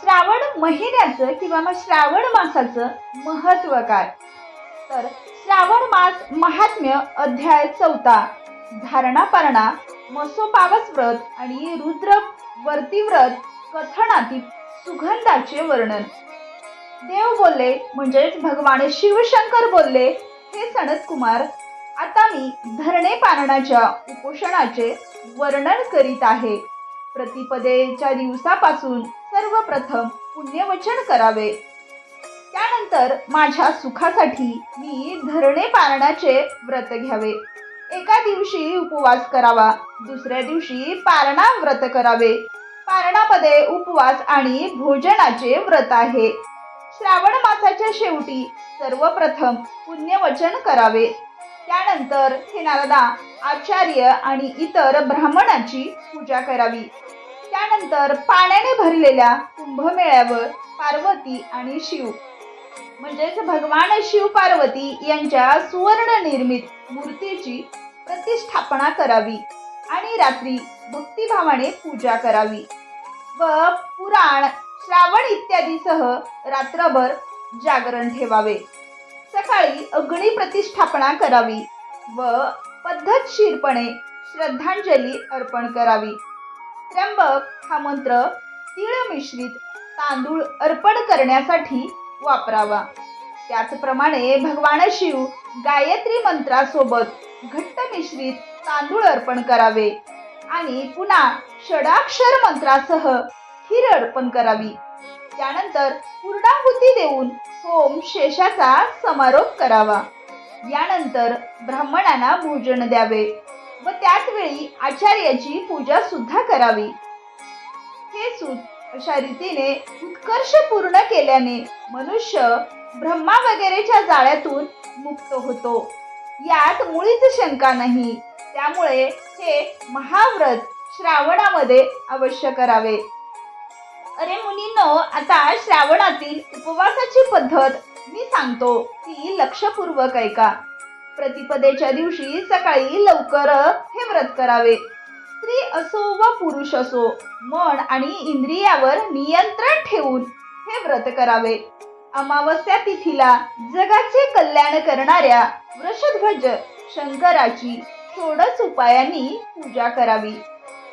श्रावण महिन्याचं किंवा मग श्रावण मासाचं महत्त्व काय? तर श्रावण मास महात्म्य अध्याय चौथा धारणा पारणा मसोपावस व्रत आणि रुद्र वर्ती व्रत कथनातील सुगंधाचे वर्णन. देव बोलले म्हणजेच भगवान शिवशंकर बोलले हे सनत कुमार आता मी धरणे पारणाच्या उपोषणाचे वर्णन करीत आहे. प्रतिपदेच्या दिवसापासून सर्वप्रथम पुण्यवचन करावे. त्यानंतर माझ्या सुखासाठी मी धरणे पारणाचे व्रत घ्यावे. एका दिवशी उपवास करावा दुसऱ्या दिवशी पारणा व्रत करावे. पारणामध्ये उपवास आणि भोजनाचे व्रत आहे. श्रावण मासाच्या शेवटी सर्वप्रथम पुण्यवचन करावे. त्यानंतर हे नारदा आचार्य आणि इतर ब्राह्मणाची पूजा करावी. त्यानंतर पाण्याने भरलेल्या कुंभमेळ्यावर पार्वती आणि शिव म्हणजेच भगवान शिव पार्वती यांच्या सुवर्ण निर्मित मूर्तीची प्रतिष्ठापना करावी आणि रात्री भक्तिभावाने पूजा करावी व पुराण श्रावण इत्यादीसह रात्रभर जागरण ठेवावे. सकाळी अग्नी प्रतिष्ठापना करावी व पद्धतशीरपणे श्रद्धांजली अर्पण करावी. त्र्यंबक हा मंत्र तीळ मिश्रित तांदूळ अर्पण करण्यासाठी वापरावा. त्याचप्रमाणे भगवान शिव गायत्री मंत्रासोबत घट्ट मिश्रित तांदूळ अर्पण करावे आणि पुन्हा षडाक्षर मंत्रासह खीर अर्पण करावी. त्यानंतर पूर्णाहुती देऊन होम शेषाचा समारोप करावा. यानंतर ब्राह्मणांना भोजन द्यावे व त्याच वेळी आचार्याची पूजा सुद्धा करावी. हे सूत अशा रीतीने उत्कर्ष पूर्ण केल्याने मनुष्य ब्रह्मा वगैरेच्या जाळ्यातून मुक्त होतो. यात मुळीच शंका नाही. त्यामुळे हे महाव्रत श्रावणामध्ये अवश्य करावे. अरे मुनीनो आता श्रावणातील उपवासाची पद्धत मी सांगतो ती लक्षपूर्वक ऐका. प्रतिपदेच्या दिवशी सकाळी लवकर हे व्रत करावे. स्त्री असो व पुरुष असो मन आणि इंद्रियावर नियंत्रण ठेवून हे व्रत करावे. अमावस्या तिथीला जगाचे कल्याण करणाऱ्या वृषध्वज शंकराची थोडच उपायांनी पूजा करावी.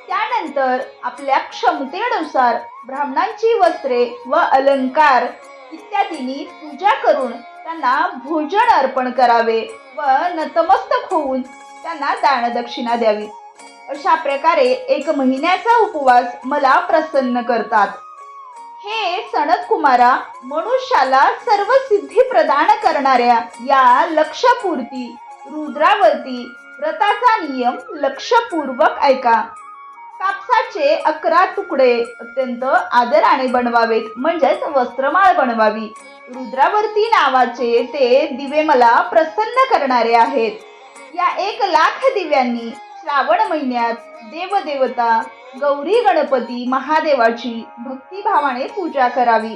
त्यानंतर आपल्या क्षमतेनुसार ब्राह्मणांची वस्त्रे व अलंकार इत्यादींनी पूजा करून त्यांना भोजन अर्पण करावे व नतमस्तक होऊन त्यांना दानदक्षिणा द्यावी. अशा प्रकारे एक महिन्याचा उपवास मला प्रसन्न करतात. हे सनत कुमारा मनुष्याला सर्व सिद्धी प्रदान करणाऱ्या या लक्षपूर्ती रुद्रावरती व्रताचा नियम लक्षपूर्वक ऐका. कापसाचे अकरा तुकडे अत्यंत आदराने बनवावेत म्हणजेच वस्त्रमाळ बनवावी. रुद्रावर्ती नावाचे ते दिवे मला प्रसन्न करणारे आहेत. या एक लाख दिव्यांनी श्रावण महिन्यात देवदेवता गौरी गणपती महादेवाची भक्तिभावाने पूजा करावी.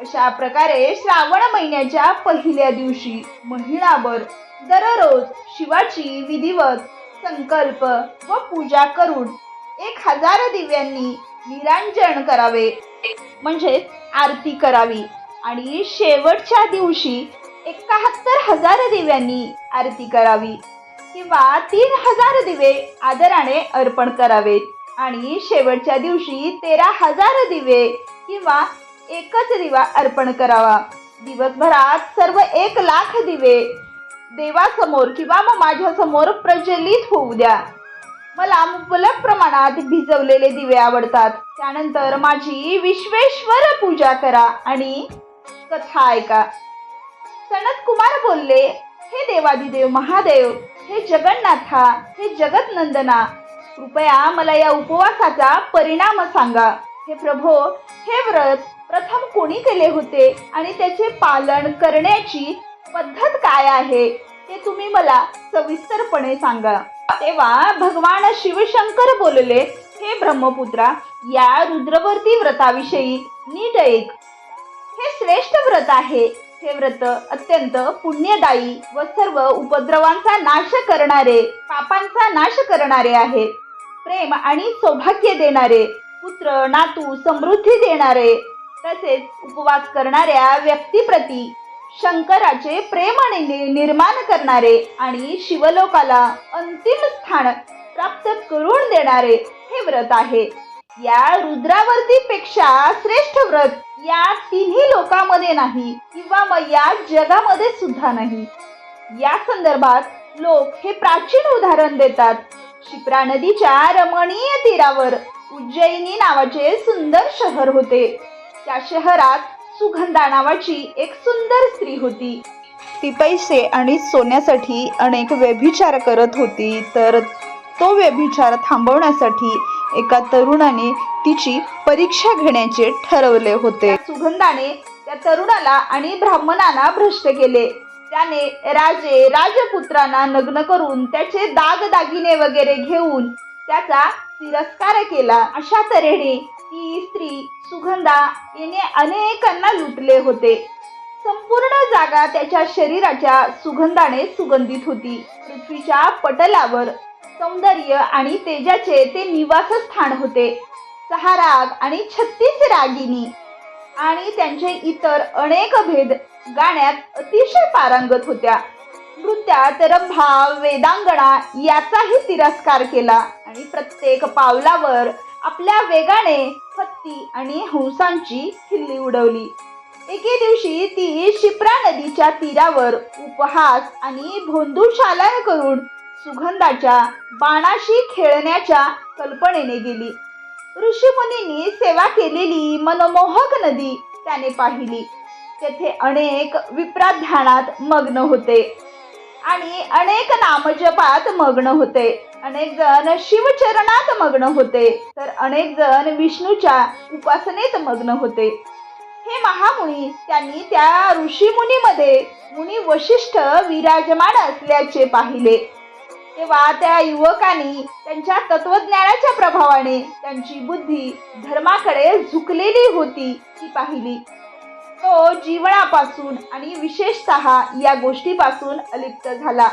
अशा प्रकारे श्रावण महिन्याच्या पहिल्या दिवशी महिनाभर दररोज शिवाची विधिवत संकल्प व पूजा करून एक हजार दिव्यांनी निरांजन करावे. म्हणजे आरती करावी. आणि शेवटच्या दिवशी एकाहत्तर हजार दिव्यांनी आरती करावी. किंवा तीन हजार दिवे आदराने अर्पण करावेत आणि शेवटच्या दिवशी तेरा हजार दिवे किंवा एकच दिवा अर्पण करावा. दिवसभरात सर्व एक लाख दिवे देवासमोर किंवा मग माझ्यासमोर प्रज्वलित होऊ द्या. मला मुबलक प्रमाणात भिजवलेले दिवे आवडतात. त्यानंतर माझी विश्वेश्वर पूजा करा आणि कथा ऐका. सनत कुमार बोलले हे देवादिदेव महादेव हे जगन्नाथा हे जगतनंदना कृपया मला या उपवासाचा परिणाम सांगा. हे प्रभो हे व्रत प्रथम कोणी केले होते आणि त्याचे पालन करण्याची पद्धत काय आहे ते तुम्ही मला सविस्तरपणे सांगा. तेव्हा भगवान शिवशंकर बोलले हे ब्रह्मपुत्रा या रुद्रवर्ती व्रताविषयी नीट ऐक. हे श्रेष्ठ व्रत आहे. हे व्रत अत्यंत पुण्यदायी व सर्व उपद्रवांचा नाश करणारे पापांचा नाश करणारे आहे प्रेम आणि सौभाग्य देणारे पुत्र नातू समृद्धी देणारे तसेच उपवास करणाऱ्या व्यक्तीप्रती शंकराचे प्रेम निर्माण करणारे आणि शिवलोकाला अंतिम स्थान प्राप्त करून देणारे हे व्रत आहे. या रुद्रावर्ती पेक्षा श्रेष्ठ व्रत या तिन्ही लोकांमध्ये नाही किंवा मग या जगामध्ये सुद्धा नाही. या संदर्भात लोक हे प्राचीन उदाहरण देतात. शिप्रा नदीच्या रमणीय तीरावर उज्जैनी नावाचे सुंदर शहर होते. त्या शहरात सुगंधा नावाची एक सुंदर स्त्री होती. ती पैसे आणि सोन्यासाठी अनेक व्यभिचार करत होती तर तो व्यभिचार थांबवण्यासाठी एका तरुणाने तिची परीक्षा घेण्याचे ठरवले होते. सुगंधाने त्या तरुणाला आणि ब्राह्मणांना भ्रष्ट केले. त्याने राजे राजपुत्रांना नग्न करून त्याचे दागदागिने वगैरे घेऊन त्याचा तिरस्कार केला. अशा तऱ्हेने ती स्त्री सुगंधा याने अनेकांना लुटले होते. संपूर्ण जागा त्याच्या शरीराच्या सुगंधाने सुगंधित होती. पृथ्वीच्या पटलावर सौंदर्य आणि तेजाचे ते निवासस्थान होते. सहा राग आणि छत्तीस रागिनी आणि त्यांचे इतर अनेक भेद गाण्यात अतिशय पारंगत होत्या. नृत्यात रंभा वेदांगणा याचाही तिरस्कार केला आणि प्रत्येक पावलावर आपल्या वेगाने हत्ती आणि हंसांची खिल्ली उडवली. एके दिवशी ती शिप्रा नदीच्या तीरावर उपहास आणि भोंदूशालन करून सुगंधाच्या बाणाशी खेळण्याच्या कल्पनेने गेली. ऋषीमुनींनी सेवा केलेली मनमोहक नदी त्याने पाहिली. तेथे अनेक विप्रा ध्यानात मग्न होते आणि अनेक नामजपात मग्न होते. अनेक जण शिवचरणात मग्न होते तर अनेक जण विष्णूच्या उपासनेत मग्न होते. हे महामुनी त्यांनी त्या ऋषीमुनीमध्ये मुनी वशिष्ठ विराजमान असल्याचे पाहिले. तेव्हा त्या युवकांनी त्यांच्या तत्वज्ञानाच्या प्रभावाने त्यांची बुद्धी धर्माकडे झुकलेली होती ती पाहिली. तो जीवनापासून आणि विशेषतः या गोष्टीपासून अलिप्त झाला.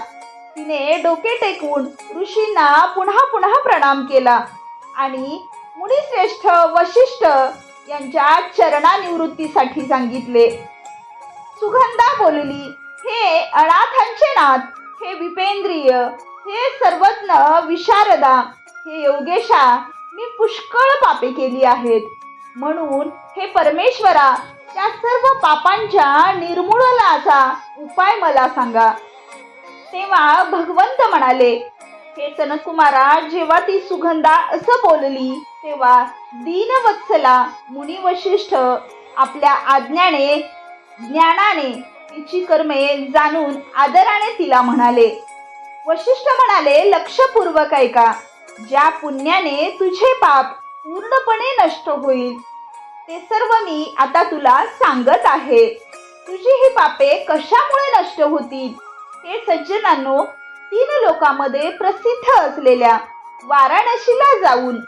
तिने डोके टेकवून ऋषींना पुन्हा पुन्हा प्रणाम केला आणि मुनिश्रेष्ठ वशिष्ठ यांच्या चरणानिवृत्तीसाठी सांगितले. सुगंधा बोलली हे अनाथांचे नाथ हे विपेंद्रिय हे सर्वज्ञ विशारदा हे योगेशा मी पुष्कळ पापे केली आहेत. म्हणून हे परमेश्वरा त्या सर्व पापांच्या निर्मूलनाचा उपाय मला सांगा. तेव्हा भगवंत म्हणाले हे सनकुमारा जेव्हा ती सुगंधा असं बोलली तेव्हा दीनवत्सला मुनी वशिष्ठ आपल्या आज्ञाने ज्ञानाने तिची कर्मे जाणून आदराने तिला म्हणाले. वशिष्ठ म्हणाले लक्षपूर्वक ऐका. ज्या पुण्याने तुझे पाप पूर्णपणे नष्ट होईल ते सर्व मी आता तुला सांगत आहे. तुझी ही पापे कशामुळे नष्ट होतील? हे सज्जनांनो तीन लोकांमध्ये प्रसिद्ध असलेल्या वाराणसीला जाऊन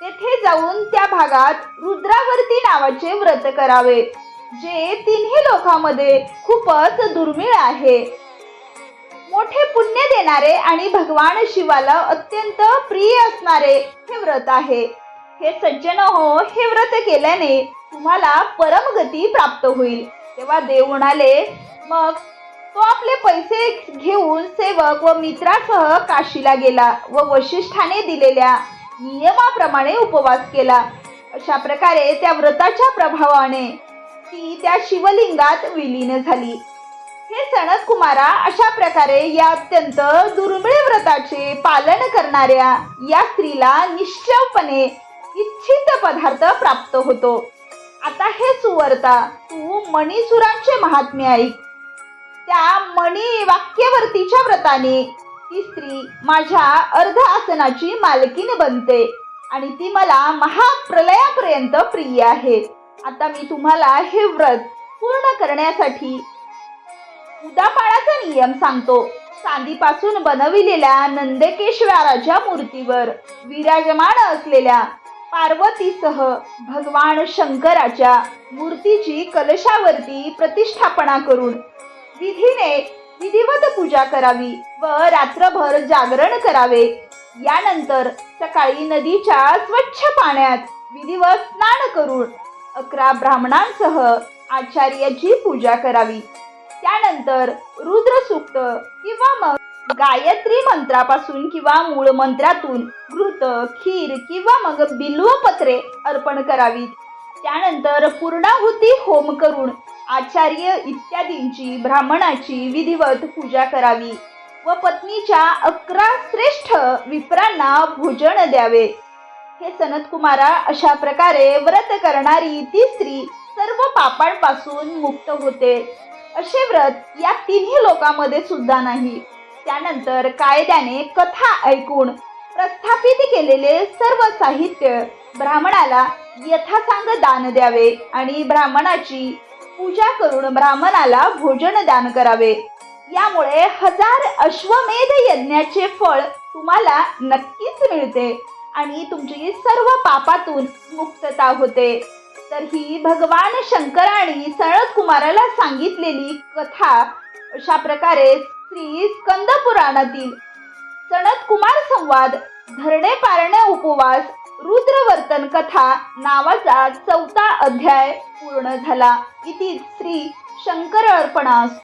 तेथे जाऊन त्या भागात रुद्रावर्ती नावाचे व्रत करावे जे तिन्ही लोकांमध्ये खूपच दुर्मिळ आहे. मोठे पुण्य देणारे आणि भगवान शिवाला अत्यंत प्रिय असणारे हे व्रत आहे. हे सज्जन हो हे व्रत केल्याने तुम्हाला परमगती प्राप्त होईल. तेव्हा देव म्हणाले मग तो आपले पैसे घेऊन सेवक व मित्रासह काशीला गेला व वशिष्ठाने दिलेल्या नियमाप्रमाणे उपवास केला. अशा प्रकारे त्या व्रताच्या प्रभावाने ती त्या शिवलिंगात विलीन झाली. हे सणस कुमारा अशा प्रकारे या अत्यंत दुर्मिळ व्रताचे पालन करणाऱ्या या स्त्रीला निश्चयपणे इच्छित पदार्थ प्राप्त होतो. आता हे सुवर्ता तू मणिसुरांचे महात्म्य ऐक. त्या मणी वाक्यवर्तीच्या व्रताने ती स्त्री माझ्या अर्ध आसनाची मालकीन बनते आणि ती मला महाप्रलयापर्यंत प्रिय आहे. आता मी तुम्हाला हे व्रत पूर्ण करण्यासाठी उदापाळाचा नियम सांगतो. चांदीपासून बनविलेल्या नंदकेश्वराच्या मूर्तीवर विराजमान असलेल्या पार्वतीसह भगवान शंकराच्या मूर्तीची कलशावरती प्रतिष्ठापना करून विधीने विधिवत पूजा करावी व रात्रभर जागरण करावे. यानंतर सकाळी नदीच्या स्वच्छ पाण्यात विधिवत स्नान करून अकरा ब्राह्मणांसह आचार्याची पूजा करावी. त्यानंतर रुद्र सूक्त किंवा मग गायत्री मंत्रापासून किंवा मूळ मंत्रातून घृत खीर किंवा मग बिल्वपत्रे अर्पण करावीत. त्यानंतर पूर्णाहुती होम करून आचार्य इत्यादींची ब्राह्मणाची विधिवत पूजा करावी व पत्नीच्या अकरा श्रेष्ठ विप्रांना भोजन द्यावे. हे सनत कुमारा अशा प्रकारे व्रत करणारी ती स्त्री सर्व पापांपासून मुक्त होते. असे व्रत या तिन्ही लोकांमध्ये सुद्धा नाही. त्यानंतर कायद्याने कथा ऐकून प्रस्थापित केलेले सर्व साहित्य ब्राह्मणाला यथासांग दान द्यावे आणि ब्राह्मणाची पूजा करून ब्राह्मणाला भोजन दान करावे. यामुळे हजार अश्वमेध यज्ञाचे फळ तुम्हाला नक्कीच मिळते आणि तुमची सर्व पापातून मुक्तता होते. तर ही भगवान शंकराने सनत कुमाराला सांगितलेली कथा अशा प्रकारे श्री स्कंद पुराणातील सनत कुमार संवाद धरणे पारणे उपवास रुद्रवर्तन कथा नावाचा चौथा अध्याय पूर्ण झाला. इति श्री शंकर अर्पणास